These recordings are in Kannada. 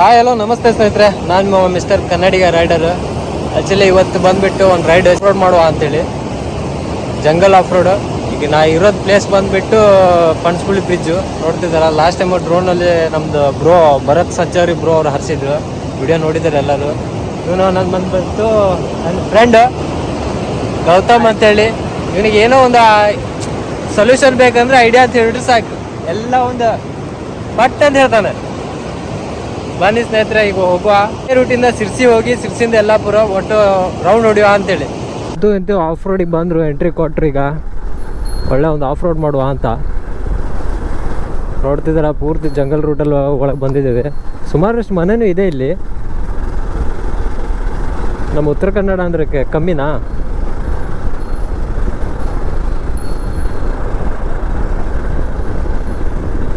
ಹಾಯ್ ಹಲೋ ನಮಸ್ತೆ ಸ್ನೇಹಿತರೆ. ನಾನು ಮಿಸ್ಟರ್ ಕನ್ನಡಿಗ ರೈಡರ್ ಆ್ಯಕ್ಚುಲಿ ಇವತ್ತು ಬಂದುಬಿಟ್ಟು ಒಂದು ರೈಡ್ ರೋಡ್ ಮಾಡುವ ಅಂತೇಳಿ. ಜಂಗಲ್ ಆಫ್ ರೋಡ್ ಈಗ ನಾ ಇರೋದು ಪ್ಲೇಸ್ ಬಂದುಬಿಟ್ಟು ಪಣಸ್ಗುಳಿ ಬ್ರಿಡ್ಜ್ ನೋಡ್ತಿದ್ದಾರ? ಲಾಸ್ಟ್ ಟೈಮ್ ಡ್ರೋನಲ್ಲಿ ನಮ್ಮದು ಬ್ರೋ ಭರತ್ ಸಜ್ಜಾರಿ ಬ್ರೋ ಅವ್ರು ಹರಿಸಿದ್ರು. ವಿಡಿಯೋ ನೋಡಿದಾರೆ ಎಲ್ಲರೂ. ಇವನು ನನ್ನ ಬಂದ್ಬಿಟ್ಟು ನನ್ನ ಫ್ರೆಂಡ್ ಗೌತಮ್ ಅಂತೇಳಿ. ಇವನಿಗೆ ಏನೋ ಒಂದು ಸೊಲ್ಯೂಷನ್ ಬೇಕಂದ್ರೆ ಐಡಿಯಾ ಅಂತ ಹೇಳಿದ್ರೆ ಸಾಕು. ಎಲ್ಲ ಒಂದು ಬಟ್ ಅಂತ ಹೇಳ್ತಾನೆ. ಬನ್ನಿ ಸ್ನೇಹಿತರೆ, ಈಗ ಹೋಗುವ ರೂಟಿಂದ ಸಿರ್ಸಿ ಹೋಗಿ, ಸಿರ್ಸಿಂದ ಎಲ್ಲಾಪುರ ಒಟ್ಟು ರೌಂಡ್ ಹೊಡಿಯುವ ಅಂತೇಳಿ. ಅದು ಇಂತು ಆಫ್ ರೋಡಿಗೆ ಬಂದರು ಎಂಟ್ರಿ ಕೊಟ್ರು ಈಗ. ಒಳ್ಳೆ ಒಂದು ಆಫ್ ರೋಡ್ ಮಾಡುವ ಅಂತ. ನೋಡ್ತಿದ್ದೀರ, ಪೂರ್ತಿ ಜಂಗಲ್ ರೂಟಲ್ಲಿ ಒಳಗೆ ಬಂದಿದ್ದೇವೆ. ಸುಮಾರಷ್ಟು ಮನೆಯೂ ಇದೆ ಇಲ್ಲಿ. ನಮ್ಮ ಉತ್ತರ ಕನ್ನಡ ಅಂದ್ರೆ ಕಮ್ಮಿನಾ?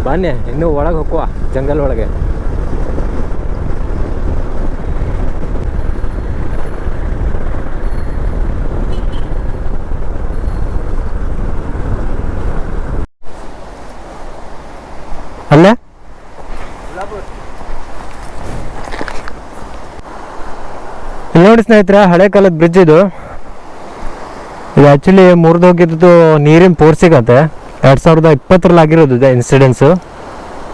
ಬನ್ನಿ, ಇನ್ನೂ ಒಳಗೆ ಹೋಗುವ ಜಂಗಲ್ ಒಳಗೆ. ನೋಡಿ ಸ್ನೇಹಿತರೆ, ಹಳೆ ಕಾಲದ ಬ್ರಿಡ್ಜ್ ಇದು. ಇದು ಆ್ಯಕ್ಚುಲಿ ಮುರಿದೋಗಿದ್ದು ನೀರಿನ ಪೋರ್ಸಿಗತ್ತೆ ಎರಡು ಸಾವಿರದ ಇಪ್ಪತ್ತರಲ್ಲಿ ಆಗಿರೋದು ಇದೆ ಇನ್ಸಿಡೆನ್ಸು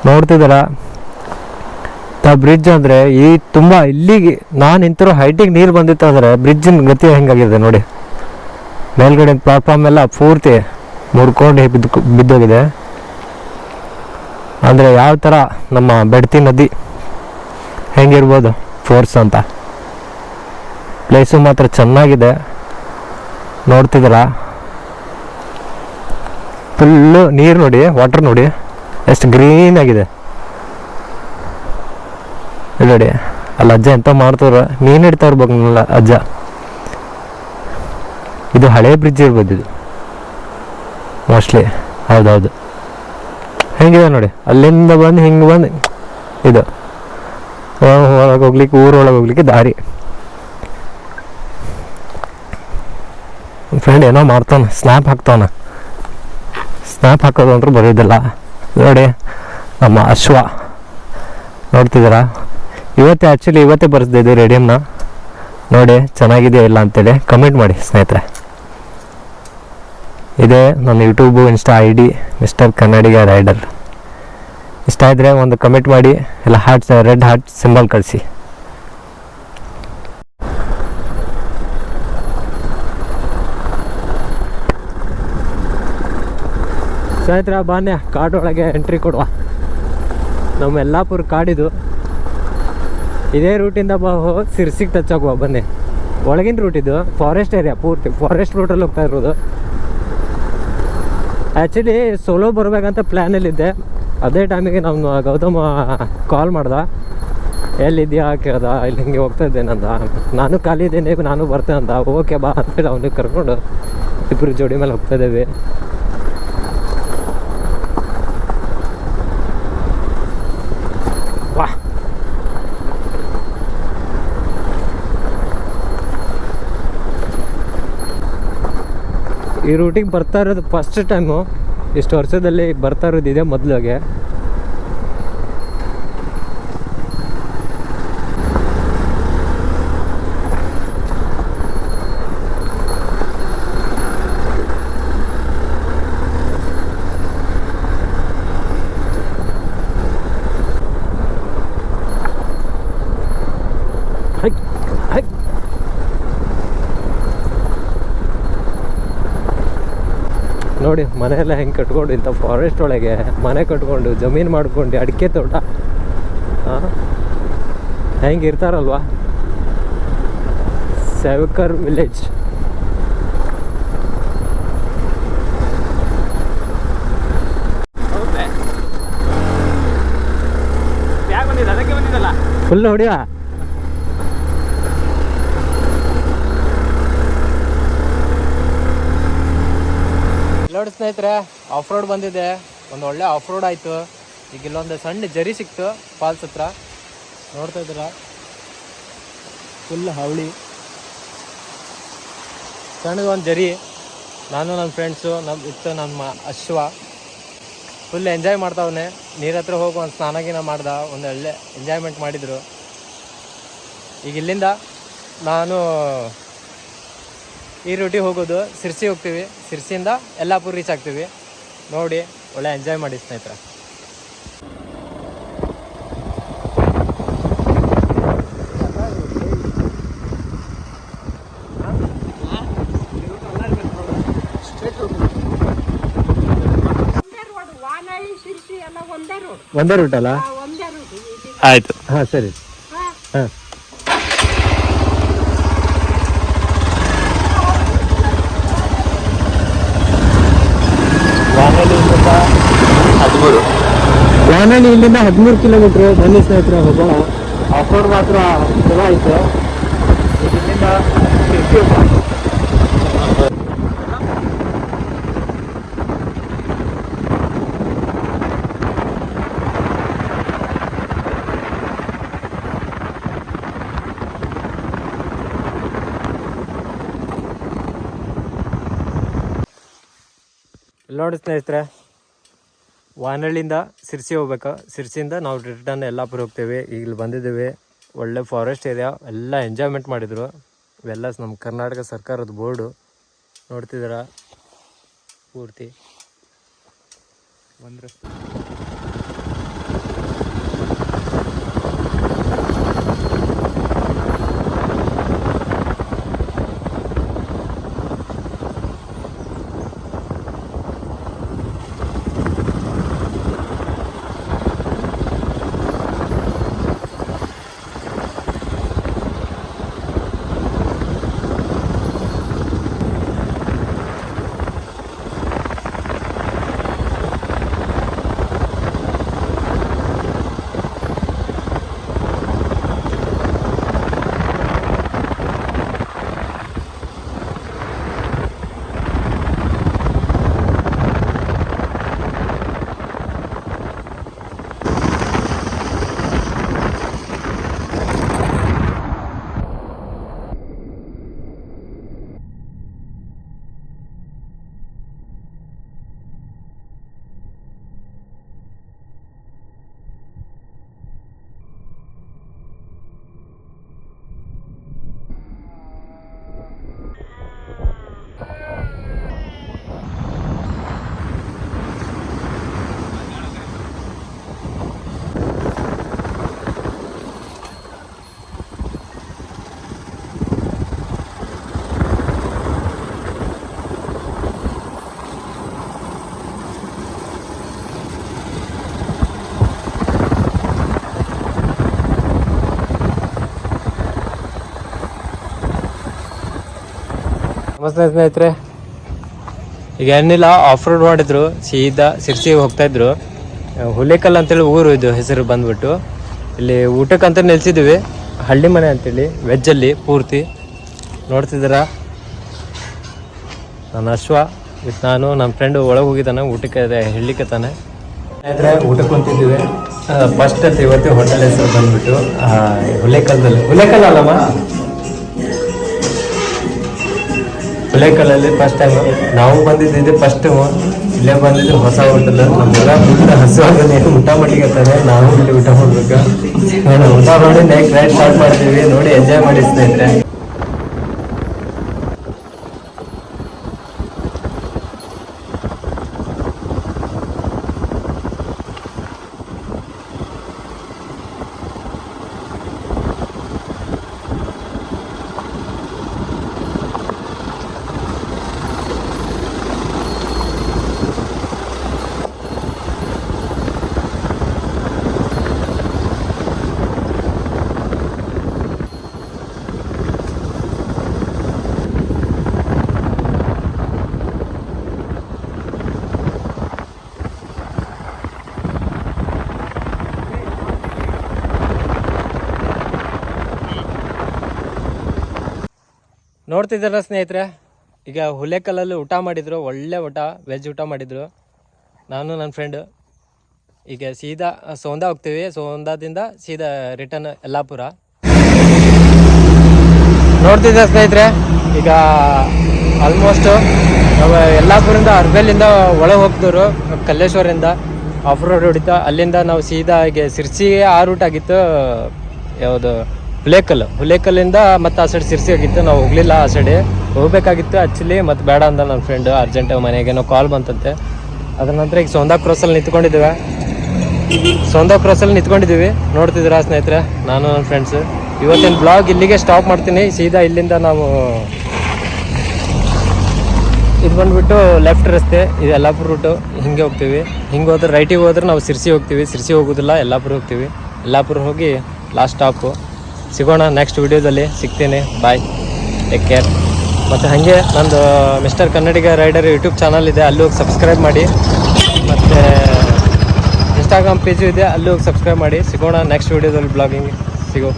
ನೋಡ್ತಿದ್ದಾರ? ಆ ಬ್ರಿಡ್ಜ್ ಅಂದರೆ ಈ ತುಂಬ ಇಲ್ಲಿಗೆ ನಾನು ನಿಂತಿರೋ ಹೈಟಿಗೆ ನೀರು ಬಂದಿತ್ತು ಅಂದರೆ ಬ್ರಿಡ್ಜಿನ ಗತಿ ಹೆಂಗಾಗಿದೆ ನೋಡಿ. ಮೇಲ್ಗಡೆ ಪ್ಲಾಟ್ಫಾರ್ಮ್ ಎಲ್ಲ ಪೂರ್ತಿ ಮುಡ್ಕೊಂಡು ಬಿದ್ದು ಬಿದ್ದೋಗಿದೆ. ಅಂದರೆ ಯಾವ ಥರ ನಮ್ಮ ಬೆಡ್ತಿ ನದಿ ಹೆಂಗಿರ್ಬೋದು ಫೋರ್ಸ್ ಅಂತ. ಪ್ಲೇಸು ಮಾತ್ರ ಚೆನ್ನಾಗಿದೆ. ನೋಡ್ತಿದ್ದೀರಾ? ಫುಲ್ಲು ನೀರು ನೋಡಿ ವಾಟರ್ ನೋಡಿ. ಎಷ್ಟು ಗ್ರೀನ್ ಆಗಿದೆ. ನೋಡಿ ಅಲ್ಲಿ ಅಜ್ಜ ಎಂತ ಮಾಡ್ತಾರ ಮೀನು ಹಿಡ್ತಾ ಇರ್ಬೇಕು ಅಜ್ಜ. ಇದು ಹಳೆ ಬ್ರಿಡ್ಜ್ ಇರ್ಬೋದು ಇದು. ಮೋಸ್ಟ್ಲಿ ಹೌದೌದು. ಹೆಂಗಿದೆ ನೋಡಿ? ಅಲ್ಲಿಂದ ಬಂದು ಹಿಂಗೆ ಬಂದು ಇದು. ಹೋಗ್ಲಿಕ್ಕೆ ಊರೊಳಗೆ ಹೋಗ್ಲಿಕ್ಕೆ ದಾರಿ. ಫ್ರೆಂಡ್ ಏನೋ ಮಾಡ್ತಾನೆ ಸ್ನ್ಯಾಪ್ ಹಾಕ್ತಾನೆ. ಸ್ನ್ಯಾಪ್ ಹಾಕೋದು ಅಂದ್ರೆ ಬರೋದಿಲ್ಲ ನೋಡಿ, ನಮ್ಮ ಅಶ್ವ. ನೋಡ್ತಿದ್ದೀರಾ? ಇವತ್ತೇ ಆ್ಯಕ್ಚುಲಿ ಇವತ್ತೇ ಬರ್ಸ್ದಿದ್ದು ರೇಡಿಯಮ್ನ ನೋಡಿ, ಚೆನ್ನಾಗಿದೆಯಾ ಇಲ್ಲ ಅಂತೇಳಿ ಕಮೆಂಟ್ ಮಾಡಿ ಸ್ನೇಹಿತರೆ. ಇದೇ ನನ್ನ YouTube insta I D mister Kannadiga rider ಇಷ್ಟ ಇದ್ದರೆ ಒಂದು ಕಮೆಂಟ್ ಮಾಡಿ ಎಲ್ಲ ಹಾರ್ಟ್ ರೆಡ್ ಹಾರ್ಟ್ ಸಿಂಬಲ್ ಕಳಿಸಿ. ಸ್ನೇಹಿತರ ಬಾನೆ ಕಾಡೊಳಗೆ ಎಂಟ್ರಿ ಕೊಡುವ. ನಮ್ಮ ಯಲ್ಲಾಪುರ ಕಾಡಿದು ಇದೇ ರೂಟಿಂದ ಬಾ ಸಿರ್ಸಿಗೆ ಟಚ್ ಆಗುವ, ಬನ್ನಿ. ಒಳಗಿನ ರೂಟ್ ಇದು ಫಾರೆಸ್ಟ್ ಏರಿಯಾ ಪೂರ್ತಿ ಫಾರೆಸ್ಟ್ ರೂಟಲ್ಲಿ ಹೋಗ್ತಾ ಇರೋದು. ಆ್ಯಕ್ಚುಲಿ ಸೋಲೋ ಬರಬೇಕಂತ ಪ್ಲ್ಯಾನಲ್ಲಿದ್ದೆ ಅದೇ ಟೈಮಿಗೆ ನಮ್ಮ ಗೌತಮ ಕಾಲ್ ಮಾಡ್ದ. ಎಲ್ಲಿದ್ಯಾ ಕೇಳ್ದ, ಇಲ್ಲಿ ಹಿಂಗೆ ಹೋಗ್ತಾ ಇದ್ದೇನಂದ ನಾನು ಖಾಲಿ ಇದ್ದೇನೆ ನಾನು ಬರ್ತೇನೆ ಅಂತ ಓಕೆ, ಬಾ ಅಂತೇಳಿ ಅವನಿಗೆ ಕರ್ಕೊಂಡು ಇಬ್ಬರು ಜೋಡಿ ಮೇಲೆ ಹೋಗ್ತಾ ಇದ್ದೇವೆ. ಈ ರೂಟಿಗೆ ಬರ್ತಾ ಇರೋದು ಫಸ್ಟ್ ಟೈಮು ಇಷ್ಟು ವರ್ಷದಲ್ಲಿ ಬರ್ತಾ ಇರೋದು ಇದೆ ಮೊದಲಿಗೆ. ಹೈ ಹೈ ನೋಡಿ ಮನೆಯೆಲ್ಲ ಹೆಂಗೆ ಕಟ್ಕೊಂಡು ಇಂಥ ಫಾರೆಸ್ಟ್ ಒಳಗೆ ಮನೆ ಕಟ್ಕೊಂಡು ಜಮೀನು ಮಾಡ್ಕೊಂಡು ಅಡಿಕೆ ತೋಟ. ಹೆಂಗೆ ಇರ್ತಾರಲ್ವಾ? ಸೆವಕರ್ ವಿಲೇಜ್ ಫುಲ್ ಹೊಡಿಯ? ನೋಡಿ ಸ್ನೇಹಿತರೆ ಆಫ್ ರೋಡ್ ಬಂದಿದೆ. ಒಂದು ಒಳ್ಳೆ ಆಫ್ ರೋಡ್ ಆಯಿತು. ಈಗ ಇಲ್ಲೊಂದು ಸಣ್ಣ ಜರಿ ಸಿಕ್ತು ಫಾಲ್ಸ್ ಹತ್ರ. ನೋಡ್ತಾ ಇದ್ರ ಫುಲ್ ಹವಳಿ. ಸಣ್ಣದು ಒಂದು ಜರಿ. ನಾನು ನನ್ನ ಫ್ರೆಂಡ್ಸು ನಮ್ಮ ಇತ್ತು ನಮ್ಮ ಅಶ್ವ. ಫುಲ್ ಎಂಜಾಯ್ ಮಾಡ್ತಾವನೆ. ನೀರ ಹತ್ರ ಹೋಗಿ, ಒಂದು ಸ್ನಾನ ಗೀನ ಮಾಡ್ದ. ಒಂದು ಒಳ್ಳೆ ಎಂಜಾಯ್ಮೆಂಟ್ ಮಾಡಿದರು. ಈಗ ಇಲ್ಲಿಂದ ನಾನು ಈ ರೂಟಿಗೆ ಹೋಗೋದು ಸಿರ್ಸಿ ಹೋಗ್ತೀವಿ. ಸಿರ್ಸಿಯಿಂದ ಎಲ್ಲಾಪುರ ರೀಚ್ ಆಗ್ತೀವಿ. ನೋಡಿ ಒಳ್ಳೆ ಎಂಜಾಯ್ ಮಾಡಿ ಸ್ನೇಹಿತರೆ. ಒಂದೇ ರೋಡ್ ವಾನಳ್ಳಿ ಶಿರ್ಸಿ ಎಲ್ಲ ಒಂದೇ ರೋಡ್ ಒಂದೇ ರೂಟ್ ಅಲ್ಲ ಒಂದೇ ರೋಡ್ ಆಯ್ತು. ಹಾ ಸರಿ. ಹಾಂ. ವಾನಳ್ಳಿ ಇಲ್ಲಿಂದ ಹದಿಮೂರು ಕಿಲೋಮೀಟರ್ ಬನ್ನಿ ಸ್ನೇಹಿತರೆ ಹೋಗೋಣ ಆಫ್ ರೋಡ್ ಮಾತ್ರ ಚಲೋ ಆಯ್ತು. ಇಲ್ಲಿಂದ ನೋಡಿ ಸ್ನೇಹಿತರೆ ವಾನಹಳ್ಳಿಯಿಂದ ಸಿರ್ಸಿ ಹೋಗ್ಬೇಕು. ಸಿರ್ಸಿಯಿಂದ ನಾವು ರಿಟರ್ನ್ ಯಲ್ಲಾಪುರ ಹೋಗ್ತೇವೆ. ಇಲ್ಲಿ ಬಂದಿದ್ದೇವೆ. ಒಳ್ಳೆ ಫಾರೆಸ್ಟ್ ಏರಿಯಾ ಎಲ್ಲ ಎಂಜಾಯ್ಮೆಂಟ್ ಮಾಡಿದರು. ಇವೆಲ್ಲ ನಮ್ಮ ಕರ್ನಾಟಕ ಸರ್ಕಾರದ ಬೋರ್ಡು. ನೋಡ್ತಿದ್ದೀರ? ಪೂರ್ತಿ. ಬಂದ್ರೆ ನಮಸ್ತೆ ಸ್ನೇಹಿತರೆ. ಈಗ ಏನಿಲ್ಲ ಆಫ್ ರೋಡ್ ಮಾಡಿದ್ರು, ಸೀದಾ ಸಿರ್ಸಿ ಹೋಗ್ತಾ ಇದ್ರು. ಹುಲಿಕಲ್ ಅಂತೇಳಿ ಊರು ಇದು, ಹೆಸರು ಬಂದ್ಬಿಟ್ಟು. ಇಲ್ಲಿ ಊಟಕ್ಕಂತ ನೆಲೆಸಿದ್ವಿ. ಹಳ್ಳಿ ಮನೆ ಅಂತೇಳಿ ವೆಜ್ಜಲ್ಲಿ ಪೂರ್ತಿ. ನೋಡ್ತಿದ್ದೀರಾ? ನನ್ನ ಅಶ್ವ, ವಿತ್ ನಾನು ನಮ್ಮ ಫ್ರೆಂಡು ಒಳಗೆ ಹೋಗಿದ್ದಾನೆ, ಊಟಕ್ಕೆ ಹೇಳಲಿಕ್ಕೆ ತಾನೆ. ಸ್ನೇಹಿತರೆ, ಊಟಕ್ಕೆ ಕುಂತಿದ್ದೀವಿ ಫಸ್ಟ್ ಅಂತ ಇವತ್ತು ಹೋಟೆಲ್ ಹೆಸರು ಬಂದ್ಬಿಟ್ಟು ಹುಲೇಕಲ್ದಲ್ಲಿ. ಹುಲೇಕಲ್ ಅಲ್ಲಮ್ಮ? ಹುಲೇಕಲ್ಲಲ್ಲಿ ಫಸ್ಟ್ ಟೈಮ್ ನಾವು ಬಂದಿದ್ದು ಫಸ್ಟ್ ಇಲ್ಲೇ ಬಂದಿದ್ದು ಹೊಸ ಹೋಟೆಲ್ ನಮ್ಗೆಲ್ಲ ಫುಲ್ ಹಸುವಾಗನೆ ಊಟ ಮಾಡ್ಲಿಕ್ಕೆ ನಾವು ಇಲ್ಲಿ ಊಟ ಮಾಡ್ಬೇಕು. ಊಟ ಮಾಡಿ ನೆಕ್ಸ್ಟ್ ರೈಟ್ ಸ್ಟಾರ್ಟ್ ಮಾಡ್ತೀವಿ. ನೋಡಿ ಎಂಜಾಯ್ ಮಾಡಿ ಸ್ನೇಹಿತರೆ. ನೋಡ್ತಿದ್ದಾರ ಸ್ನೇಹಿತರೆ? ಈಗ ಹುಲೆಕಲ್ಲಲ್ಲಿ ಊಟ ಮಾಡಿದರು, ಒಳ್ಳೆ ಊಟ ವೆಜ್ ಊಟ ಮಾಡಿದರು. ನಾನು ನನ್ನ ಫ್ರೆಂಡು ಈಗ ಸೀದಾ, ಸೋಂದಾ ಹೋಗ್ತೀವಿ. ಸೋಂದಾದಿಂದ ಸೀದಾ ರಿಟರ್ನ್ ಯಲ್ಲಾಪುರ. ನೋಡ್ತಿದ್ದ ಸ್ನೇಹಿತರೆ? ಈಗ ಆಲ್ಮೋಸ್ಟು ನಾವು ಯಲ್ಲಾಪುರಿಂದ ಅರ್ಬೆಲಿಂದ ಒಳಗೆ ಹೋಗ್ತಿದ್ರು ಕಲ್ಲೇಶ್ವರಿಂದ ಆಫ್ ರೋಡ್ ಹೊಡಿತಾ, ಅಲ್ಲಿಂದ ನಾವು ಸೀದಾ ಈಗ ಸಿರ್ಸಿಗೆ ಆ ರೂಟ್ ಆಗಿತ್ತು, ಯಾವುದು ಹುಲೇಕಲ್ ಹುಲೇಕಲ್ಲಿಂದ ಮತ್ತೆ ಆ ಸೈಡ್ ಸಿರ್ಸಿ ಆಗಿತ್ತು ನಾವು ಹೋಗ್ಲಿಲ್ಲ ಆ ಸೈಡ್. ಹೋಗ್ಬೇಕಾಗಿತ್ತು ಆ್ಯಕ್ಚುಲಿ ಮತ್ತೆ ಬೇಡ ಅಂದ ನನ್ನ ಫ್ರೆಂಡ್ ಅರ್ಜೆಂಟ್ ಮನೆಗೇನೋ ಕಾಲ್ ಬಂತಂತೆ. ಅದ್ರ ನಂತರ ಈಗ ಸೋಂದಾ ಕ್ರಾಸಲ್ಲಿ ನಿಂತ್ಕೊಂಡಿದ್ದೇವೆ. ಕ್ರಾಸ್ ಕ್ರಾಸಲ್ಲಿ ನಿಂತ್ಕೊಂಡಿದ್ದೀವಿ. ನೋಡ್ತಿದ್ದೀರಾ ಸ್ನೇಹಿತರೆ? ನಾನು ನನ್ನ ಫ್ರೆಂಡ್ಸ್ ಇವತ್ತಿನ ಬ್ಲಾಗ್ ಇಲ್ಲಿಗೆ ಸ್ಟಾಪ್ ಮಾಡ್ತೀನಿ. ಸೀದಾ ಇಲ್ಲಿಂದ ನಾವು ಇದು ಬಂದ್ಬಿಟ್ಟು ಲೆಫ್ಟ್ ರಸ್ತೆ. ಇದು ಯಲ್ಲಾಪುರ ರೂಟು ಹಿಂಗೆ ಹೋಗ್ತೀವಿ. ಹಿಂಗೆ ಹೋದ್ರೆ ರೈಟಿಗೆ ಹೋದ್ರೆ ನಾವು ಸಿರ್ಸಿ ಹೋಗ್ತೀವಿ. ಸಿರ್ಸಿ ಹೋಗೋದಿಲ್ಲ. ಯಲ್ಲಾಪುರ ಹೋಗ್ತೀವಿ. ಯಲ್ಲಾಪುರ ಹೋಗಿ ಲಾಸ್ಟ್ ಸ್ಟಾಪು ಸಿಗೋಣ ನೆಕ್ಸ್ಟ್ ವಿಡಿಯೋದಲ್ಲಿ ಸಿಗ್ತೀನಿ. ಬಾಯ್ ಟೇಕ್ ಕೇರ್ ಮತ್ತು ಹಾಗೆ ನಂದು mister Kannadiga rider YouTube channel ಇದೆ. ಅಲ್ಲಿ ಹೋಗಿ ಸಬ್ಸ್ಕ್ರೈಬ್ ಮಾಡಿ. ಮತ್ತು ಇನ್ಸ್ಟಾಗ್ರಾಮ್ ಪೇಜು ಇದೆ. ಅಲ್ಲಿ ಹೋಗಿ ಸಬ್ಸ್ಕ್ರೈಬ್ ಮಾಡಿ. ಸಿಗೋಣ ನೆಕ್ಸ್ಟ್ ವಿಡಿಯೋದಲ್ಲಿ ಬ್ಲಾಗಿಂಗ್ ಸಿಗೋ.